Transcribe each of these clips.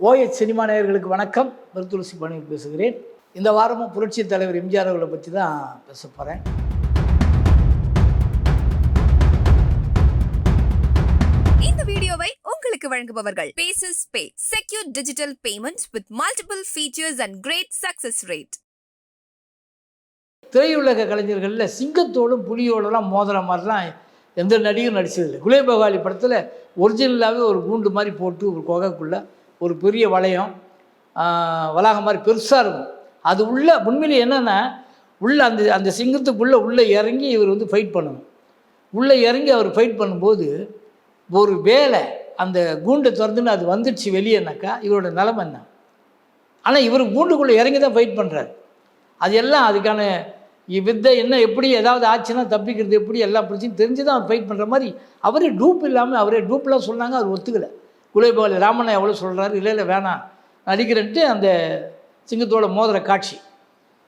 OH cinema நேயர்களுக்கு வணக்கம். மருத்துவசி பணி பேசுகிறேன். இந்த வாரமும் புரட்சி தலைவர் எம்ஜிஆர் அவர்களை பற்றி தான் பேச போகிறேன் இந்த வீடியோவை உங்களுக்கு வழங்குபவர்கள் bases pay secure digital payment with multiple features and great success rate திரையுலக கலைஞர்களில் சிங்கத்தோடும் புலியோடலாம் மோதுற மாதிரிலாம் எந்த நடிகரும் நடிச்சதில்லை. குலேபகாலி படத்தில் ஒரிஜினலாகவே ஒரு கூண்டு மாதிரி போட்டு ஒரு குகைக்குள்ளே ஒரு பெரிய வளையம் வளாகம் மாதிரி பெருசாக இருக்கும். அது உள்ள உண்மையிலே என்னென்னா உள்ள அந்த அந்த சிங்கத்துக்குள்ளே உள்ளே இறங்கி இவர் வந்து ஃபைட் பண்ணணும். உள்ளே இறங்கி அவர் ஃபைட் பண்ணும்போது ஒரு வேலை அந்த கூண்டை திறந்துன்னு அது வந்துடுச்சு வெளியேனாக்கா இவரோட நிலமை என்ன? ஆனால் இவர் கூண்டுக்குள்ளே இறங்கி தான் ஃபைட் பண்ணுறாரு அது எல்லாம் அதுக்கான வித்தை என்ன எப்படி ஏதாவது ஆச்சுன்னா தப்பிக்கிறது எப்படி எல்லா பிரச்சனையும் தெரிஞ்சு தான் அவர் ஃபைட் பண்ணுற மாதிரி அவரே டூப் இல்லாமல் அவரே டூப்லாம் சொன்னாங்க அவர் ஒத்துக்கலை. குலைபாலி ராமண்ணா எவ்வளோ சொல்கிறாரு இல்லை இல்லை வேணாம். நடிக்கிறன்ட்டு அந்த சிங்கத்தோட மோதிர காட்சி.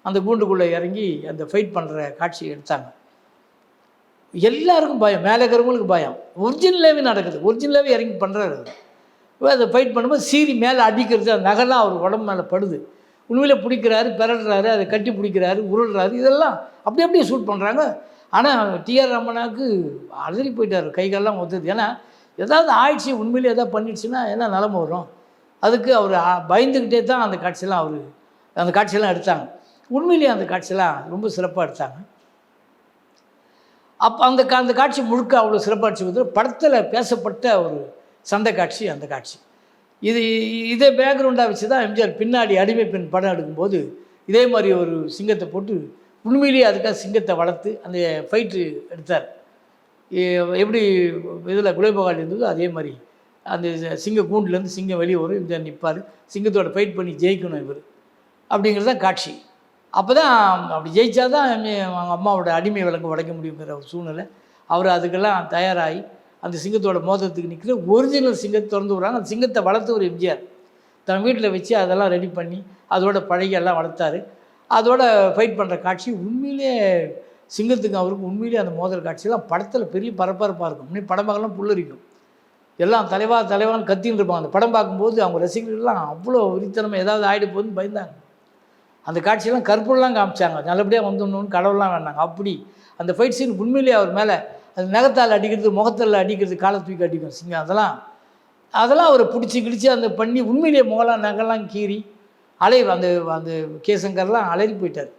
அந்த கூண்டுக்குள்ளே இறங்கி அந்த ஃபைட் பண்ணுற காட்சி எடுத்தாங்க. எல்லாருக்கும் பயம். மேலே இருக்கிறவங்களுக்கு பயம். ஒரிஜினலாகவே நடக்குது. ஒரிஜினலாகவே இறங்கி பண்ணுறாரு அதை ஃபைட் பண்ணும்போது சீரி மேலே அடிக்கிறது அந்த நகலாம் அவர் உடம்பு மேலே படுது. உண்மையில் பிடிக்கிறாரு பிறடுறாரு அதை கட்டி பிடிக்கிறாரு உருள்றாரு இதெல்லாம் அப்படி அப்படியே ஷூட் பண்ணுறாங்க ஆனால் டிஆர் ரமணாவுக்கு அலறி போயிட்டார். கைகாலெலாம் ஒத்துது. ஏன்னா ஏதாவது ஆயிடுச்சு உண்மையிலே எதாவது பண்ணிடுச்சுன்னா என்ன நிலமை வரும்? அதுக்கு அவர் பயந்துக்கிட்டே தான் அந்த காட்சியெல்லாம் அவர் அந்த காட்சியெல்லாம் எடுத்தாங்க. உண்மையிலேயே அந்த காட்சியெல்லாம் ரொம்ப சிறப்பாக எடுத்தாங்க. அப்போ அந்த கா அந்த காட்சி முழுக்க அவ்வளோ சிறப்பாக அடிச்சு படத்தில் பேசப்பட்ட ஒரு சண்டை காட்சி அந்த காட்சி. இது இதே பேக்ரவுண்டாக வச்சு தான் எம்ஜிஆர் பின்னாடி அடிமை பெண் படம் எடுக்கும்போது இதே மாதிரி ஒரு சிங்கத்தை போட்டு உண்மையிலேயே அதுக்காக சிங்கத்தை வளர்த்து அந்த ஃபைட்டு எடுத்தார். எப்படி இதில் குலைபகால் இருந்ததோ அதே மாதிரி. அந்த சிங்க கூண்டுலேருந்து சிங்கம் வெளியே வரும் எம்ஜிஆர் நிற்பார் சிங்கத்தோட ஃபைட் பண்ணி ஜெயிக்கணும் இவர். அப்படிங்கிறது தான் காட்சி. அப்போ தான் அப்படி ஜெயித்தா தான் அவங்க அம்மாவோட அடிமை விலங்கு உடைக்க முடியுங்கிற ஒரு சூழ்நிலை. அவர் அதுக்கெல்லாம் தயாராகி அந்த சிங்கத்தோட மோதத்துக்கு நிற்கிற ஒரிஜினல் சிங்கத்தை திறந்து விட்றாங்க. அந்த சிங்கத்தை வளர்த்து ஒரு எம்ஜிஆர். தன் வீட்டில் வச்சு அதெல்லாம் ரெடி பண்ணி அதோட பழகி எல்லாம் வளர்த்தாரு. அதோட ஃபைட் பண்ணுற காட்சி உண்மையிலே சிங்கத்துக்கு அவருக்கு உண்மையிலே அந்த மோதல் காட்சியெல்லாம் படத்தில் பெரிய பரபரப்பாக இருக்கும். இன்னும் பார்க்கலாம் புல்லரிக்கும். எல்லாம் தலைவா தலைவான்னு கத்தின்னு இருப்பாங்க. அந்த படம் பார்க்கும்போது அவங்க ரசிகர்கள்லாம் அவ்வளோ விரித்தனமாக ஏதாவது ஆகிடு போகுதுன்னு பயந்தாங்க. அந்த காட்சியெல்லாம் கற்பூரெலாம் காமிச்சாங்க. நல்லபடியாக வந்துடணும்னு கடவுள்லாம் வேண்டாங்க. அப்படி அந்த ஃபைட் சீன் உண்மையிலேயே அவர் மேலே அது நகத்தால் அடிக்கிறது முகத்தால் அடிக்கிறது காலை தூக்கி அடிக்கும். சிங்கம் அதெல்லாம் அதெல்லாம் அவரை பிடிச்சி கிடிச்சி அந்த பண்ணி உண்மையிலேயே முகலாம் நகலாம் கீறி அலை அந்த அந்த கேசங்கர்லாம் அலறி போயிட்டார்.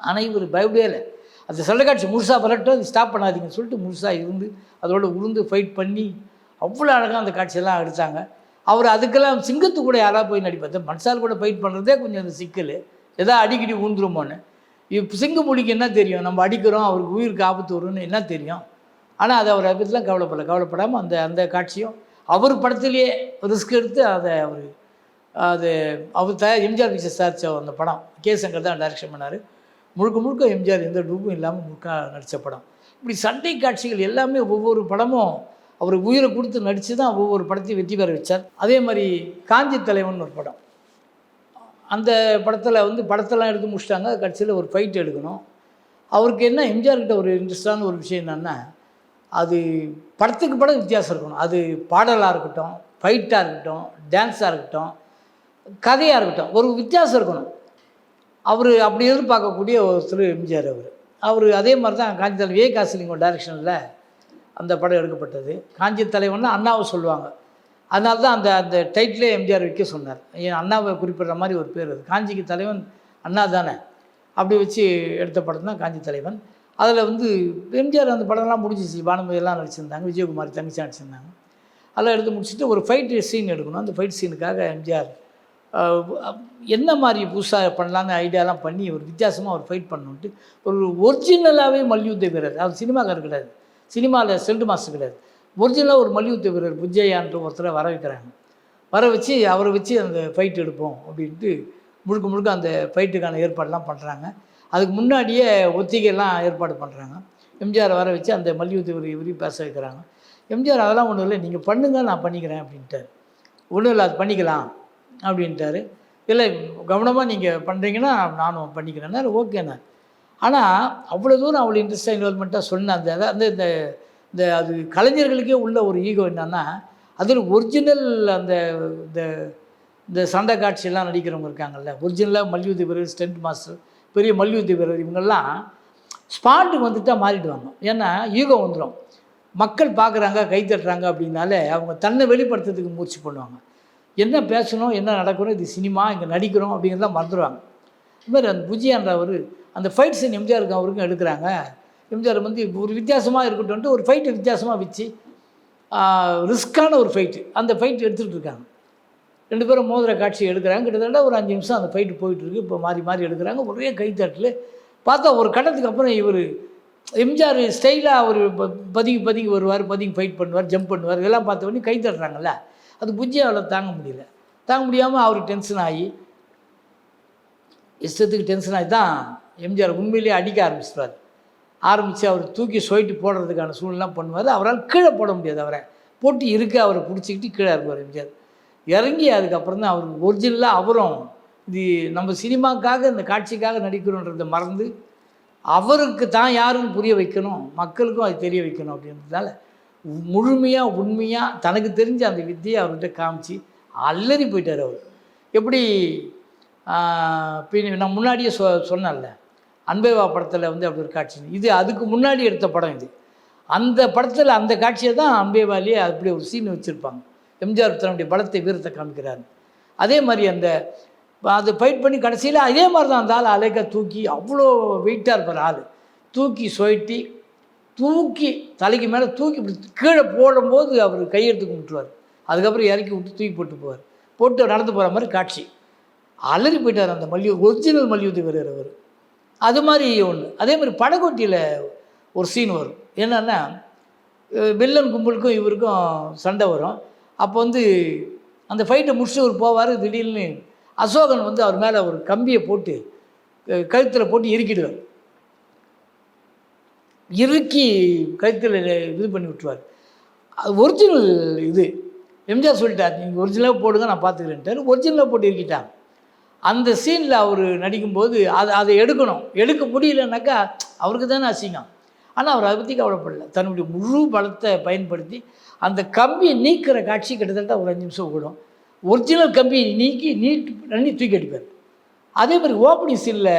ஆனால் இவர் பயப்படவே இல்லை. அந்த சண்டைக்காட்சி முழுசாக வரட்டும் அது ஸ்டாப் பண்ணாதீங்கன்னு சொல்லிட்டு முழுசாக இருந்து அதோட உளுந்து ஃபைட் பண்ணி அவ்வளோ அழகாக அந்த காட்சியெல்லாம் எடுத்தாங்க. அவர் அதுக்கெல்லாம் சிங்கத்து கூட யாராவது போய் நடிப்பார்? மனசால் கூட ஃபைட் பண்ணுறதே கொஞ்சம் அந்த சிக்கல். எதாவது அடிக்கடி ஊந்துருமோன்னு. இப்போ சிங்கமுடிக்கு என்ன தெரியும்? நம்ம அடிக்கிறோம் அவருக்கு உயிருக்கு ஆபத்து வரும்னு என்ன தெரியும்? ஆனால் அதை அவர் அதை பற்றிலாம் கவலைப்படல. கவலைப்படாமல் அந்த அந்த காட்சியும் அவர் படத்துலேயே ரிஸ்க் எடுத்து அதை அவர் அது அவர் தயார் எம்ஜிஆர் பிக்சர்ஸ் சார் அந்த படம். கே சங்கர் தான் டைரக்ஷன் பண்ணார். முழுக்க முழுக்க எம்ஜிஆர் எந்த டூப்பும் இல்லாமல் முழுக்க நடித்த படம். இப்படி சண்டை காட்சிகள் எல்லாமே ஒவ்வொரு படமும் அவர் உயிரை கொடுத்து நடித்து தான் ஒவ்வொரு படத்தையும் வெற்றி பெற வச்சார். அதே மாதிரி காஞ்சி தலைவன் ஒரு படம். அந்த படத்தில் வந்து படத்தெல்லாம் எடுத்து முடிச்சிட்டாங்க. கடைசியில் ஒரு ஃபைட் எடுக்கணும். அவருக்கு என்ன எம்ஜிஆர் கிட்ட ஒரு இன்ட்ரெஸ்டான ஒரு விஷயம் என்னென்னா அது படத்துக்கு படம் வித்தியாசம் இருக்கணும். அது பாடலாக இருக்கட்டும் ஃபைட்டாக இருக்கட்டும் டான்ஸாக இருக்கட்டும் கதையாக இருக்கட்டும் ஒரு வித்தியாசம் இருக்கணும். அவர் அப்படி எதிர்பார்க்கக்கூடிய ஒருத்தர் எம்ஜிஆர் அவர். அவர் அதே மாதிரி தான் காஞ்சி தலைவர் ஏ காசிலிங்கோ டைரக்ஷனில் அந்த படம் எடுக்கப்பட்டது. காஞ்சி தலைவன்னா அண்ணாவை சொல்லுவாங்க. அதனால தான் அந்த அந்த டைட்டிலே எம்ஜிஆர் வைக்க சொன்னார். ஏன் அண்ணாவை குறிப்பிடுற மாதிரி ஒரு பேர் அது. காஞ்சிக்கு தலைவன் அண்ணா தானே? அப்படி வச்சு எடுத்த படம் தான் காஞ்சி தலைவன். அதில் வந்து எம்ஜிஆர் அந்த படம்லாம் முடிஞ்சிச்சு. பானுமதியெல்லாம் நடிச்சிருந்தாங்க. விஜயகுமாரி தங்கச்சி நடிச்சிருந்தாங்க. அதெல்லாம் எடுத்து முடிச்சுட்டு ஒரு ஃபைட் சீன் எடுக்கணும். அந்த ஃபைட் சீனுக்காக எம்ஜிஆர் என்ன மாதிரி புதுசாக பண்ணலான்னு ஐடியாலாம் பண்ணி ஒரு வித்தியாசமாக அவர் ஃபைட் பண்ணணுன்ட்டு ஒரு ஒரிஜினலாகவே மல்யுத்த வீரர் அவர் சினிமாக்கார் கிடையாது சினிமாவில் செல்டு மாஸ்டர் கிடையாது. ஒரிஜினலாக ஒரு மல்யுத்த வீரர் புஜ்ஜையான்ற ஒருத்தரை வர வைக்கிறாங்க. வர வச்சு அவரை வச்சு அந்த ஃபைட் எடுப்போம் அப்படின்ட்டு முழுக்க முழுக்க அந்த ஃபைட்டுக்கான ஏற்பாடெல்லாம் பண்ணுறாங்க அதுக்கு முன்னாடியே ஒத்திகைலாம் ஏற்பாடு பண்ணுறாங்க எம்ஜிஆர் வர வச்சு அந்த மல்யுத்த வீரர் இவரி பேச வைக்கிறாங்க. எம்ஜிஆர் அதெல்லாம் ஒன்றும் இல்லை நீங்கள் பண்ணுங்க நான் பண்ணிக்கிறேன் அப்படின்ட்டார். ஒன்றும் இல்லை அது பண்ணிக்கலாம். அப்படின்ட்டாரு. இல்லை கவனமாக நீங்கள் பண்ணுறீங்கன்னா நானும் பண்ணிக்கிறேன்னா ஓகேண்ணா ஆனால் அவ்வளோ தூரம் அவ்வளோ இன்ட்ரெஸ்டாக இன்வால்மெண்ட்டாக சொன்ன அந்த அந்த இந்த இந்த அது கலைஞர்களுக்கே உள்ள ஒரு ஈகோ என்னன்னா அதில் ஒரிஜினல் அந்த இந்த இந்த சண்டை காட்சியெல்லாம் நடிக்கிறவங்க இருக்காங்கல்ல ஒரிஜினலாக மல்யுத்த வீரர் ஸ்டென்ட் மாஸ்டர் பெரிய மல்யுத்த வீரர் இவங்கெல்லாம் ஸ்பாட்டுக்கு வந்துட்டால் மாறிடுவாங்க. ஏன்னா ஈகோ வந்துடும் மக்கள் பார்க்குறாங்க கை தட்டுறாங்க அப்படின்னாலே அவங்க தன்னை வெளிப்படுத்துறதுக்கு முயற்சி பண்ணுவாங்க. என்ன பேசணும் என்ன நடக்கணும் இது சினிமா இங்கே நடிக்கிறோம் அப்படிங்கிறதெல்லாம் மறந்துடுவாங்க. இதுமாதிரி அந்த புஜியான்றவர் அந்த ஃபைட் சீன் எம்ஜிஆருக்கு அவருக்கும் எடுக்கிறாங்க. எம்ஜிஆர் வந்து ஒரு வித்தியாசமாக இருக்கட்டும்ட்டு ஒரு ஃபைட்டு வித்தியாசமாக வச்சு ரிஸ்க்கான ஒரு ஃபைட்டு அந்த ஃபைட் எடுத்துகிட்டு இருக்காங்க. ரெண்டு பேரும் மோதிர காட்சி எடுக்கிறாங்க. கிட்டத்தட்ட ஒரு அஞ்சு நிமிஷம் அந்த ஃபைட்டு போயிட்டுருக்கு இப்போ மாறி மாறி எடுக்கிறாங்க. ஒரே கைத்தட்டில் பார்த்தா ஒரு கட்டத்துக்கு அப்புறம் இவர் எம்ஜிஆர் ஸ்டைலாக அவர் பதுங்கி பதுங்கி வருவார் பதுங்கி ஃபைட் பண்ணுவார் ஜம்ப் பண்ணுவார் இதெல்லாம் பார்த்த உடனே கை தட்டுறாங்கல்ல. அது புஜ்ஜியாவில் தாங்க முடியல. தாங்க முடியாமல் அவர் டென்ஷன் ஆகி இஷ்டத்துக்கு டென்ஷன் ஆகி தான் எம்ஜிஆர் உண்மையிலேயே அடிக்க ஆரம்பிச்சிடுவார் ஆரம்பித்து அவர் தூக்கி சொயிட்டு போடுறதுக்கான சூழ்நிலாம் பண்ணுவார். அவரால் கீழே போட முடியாது அவரை. போட்டு இருக்க அவரை பிடிச்சிக்கிட்டு கீழே இருப்பார் எம்ஜிஆர். இறங்கி அதுக்கப்புறம் தான் அவர் ஒரிஜினலாக அவரும் இது நம்ம சினிமாக்காக இந்த காட்சிக்காக நடிக்கிறோன்றதை மறந்து அவருக்கு தான் யாருன்னு புரிய வைக்கணும் மக்களுக்கும் அது தெரிய வைக்கணும் அப்படின்றதுனால முழுமையாக உண்மையாக தனக்கு தெரிஞ்ச அந்த வித்தியை அவர்கிட்ட காமிச்சு அல்லறி போயிட்டார் அவர். எப்படி நான் முன்னாடியே சொ சொன்னேன்ல அன்பேவா படத்தில் வந்து அப்படி ஒரு காட்சி. இது அதுக்கு முன்னாடி எடுத்த படம் இது. அந்த படத்தில் அந்த காட்சியை தான் அன்பேவாலேயே அப்படி ஒரு சீன் வச்சுருப்பாங்க. எம்ஜிஆர் தன்னுடைய பலத்தை வீரத்தை காமிக்கிறார். அதே மாதிரி அந்த அது ஃபைட் பண்ணி கடைசியில் அதே மாதிரி தான் அந்த ஆள் அலைக்க தூக்கி அவ்வளோ வெயிட்டாக இருப்பார் ஆள். தூக்கி சொயிட்டி தூக்கி தலைக்கு மேலே தூக்கி இப்படி கீழே போடும்போது அவர் கையெடுத்து கும்பிட்டுருவார். அதுக்கப்புறம் இறக்கி விட்டு தூக்கி போட்டு போவார். போட்டு நடந்து போகிற மாதிரி காட்சி. அலறி போயிட்டார் அந்த மல்யு ஒரிஜினல் மல்யுத்த வீரர் அவர். அது மாதிரி ஒன்று அதே மாதிரி படகோட்டியில் ஒரு சீன் வரும். என்னென்னா வில்லன் கும்பலுக்கும் இவருக்கும் சண்டை வரும். அப்போ வந்து அந்த ஃபைட்டை முடிச்சு அவர் போவார் திடீர்னு அசோகன் வந்து அவர் மேலே ஒரு கம்பியை போட்டு கழுத்தில் போட்டு இறுக்கிடுவார். இறுக்கி கழுத்தில் இது பண்ணி விட்டுருவார். அது ஒரிஜினல் இது. எம்ஜிஆர் சொல்லிட்டார் நீங்கள் ஒரிஜினலாக போடுங்க நான் பார்த்துக்கிறேன்ட்டார் ஒரிஜினலாக போட்டு இருக்கிட்டாங்க அந்த சீனில் அவர் நடிக்கும்போது அதை அதை எடுக்கணும். எடுக்க முடியலனாக்கா அவருக்கு தானே அசிங்கம். ஆனால் அவர் அதை பற்றி கவலைப்படல. தன்னுடைய முழு பலத்தை பயன்படுத்தி அந்த கம்பியை நீக்கிற காட்சி கிட்டத்தட்ட ஒரு அஞ்சு நிமிஷம் ஓடும். ஒரிஜினல் கம்பியை நீக்கி நீட் பண்ணி தூக்கி அடிப்பார் அதே மாதிரி ஓப்பனிங் சீனில்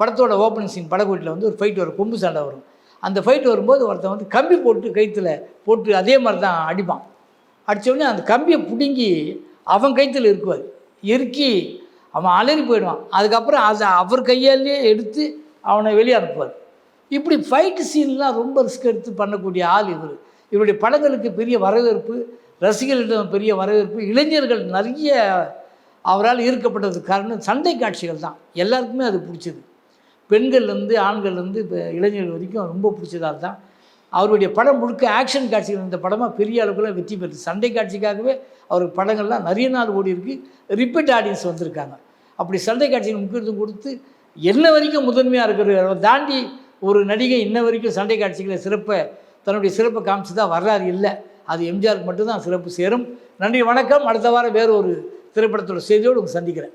படத்தோட ஓப்பனிங் சீன் படக்கோட்டில் வந்து ஒரு ஃபைட் வரும். கொம்பு சண்டை வரும். அந்த ஃபைட் வரும்போது ஒருத்தன் வந்து கம்பி போட்டு கைத்தில் போட்டு அதே மாதிரி தான் அடிப்பான். அடிச்ச அந்த கம்பியை பிடுங்கி அவன் கைத்தில் இருக்குவார். இறுக்கி அவன் அலறி போயிடுவான். அதுக்கப்புறம் அதை அவர் கையாலேயே எடுத்து அவனை வெளியே அனுப்புவார். இப்படி ஃபைட்டு சீன்லாம் ரொம்ப ரிஸ்க் எடுத்து பண்ணக்கூடிய ஆள் இவர். இவருடைய படங்களுக்கு பெரிய வரவேற்பு ரசிகர்களிடம் பெரிய வரவேற்பு இளைஞர்கள் நிறைய அவரால் ஈர்க்கப்பட்டது காரணம் சண்டை காட்சிகள் தான். எல்லாருக்குமே அது பிடிச்சது. பெண்கள்லேருந்து ஆண்கள்லேருந்து இப்போ இளைஞர்கள் வரைக்கும் ரொம்ப பிடிச்சதாக தான் அவருடைய படம் முழுக்க ஆக்ஷன் காட்சிகள் இந்த படமாக பெரிய அளவுக்குலாம் வெற்றி பெற்று சண்டை காட்சிக்காகவே அவர் படங்கள்லாம் நிறைய நாள் ஓடி இருக்கு. ரிப்பீட் ஆடியன்ஸ் வந்திருக்காங்க. அப்படி சண்டை காட்சிகள் முக்கியத்துவம் கொடுத்து என்ன வரைக்கும் முதன்மையாக இருக்கிற தாண்டி ஒரு நடிகை இன்ன வரைக்கும் சண்டை காட்சிகளை சிறப்பை தன்னுடைய சிறப்பை காமிச்சு தான் வரலாறு இல்லை அது எம்ஜிஆருக்கு மட்டும்தான் சிறப்பு சேரும். நன்றி வணக்கம். அடுத்த வாரம் வேறு ஒரு திரைப்படத்தோட செய்தியோடு உங்கள் சந்திக்கிறேன்.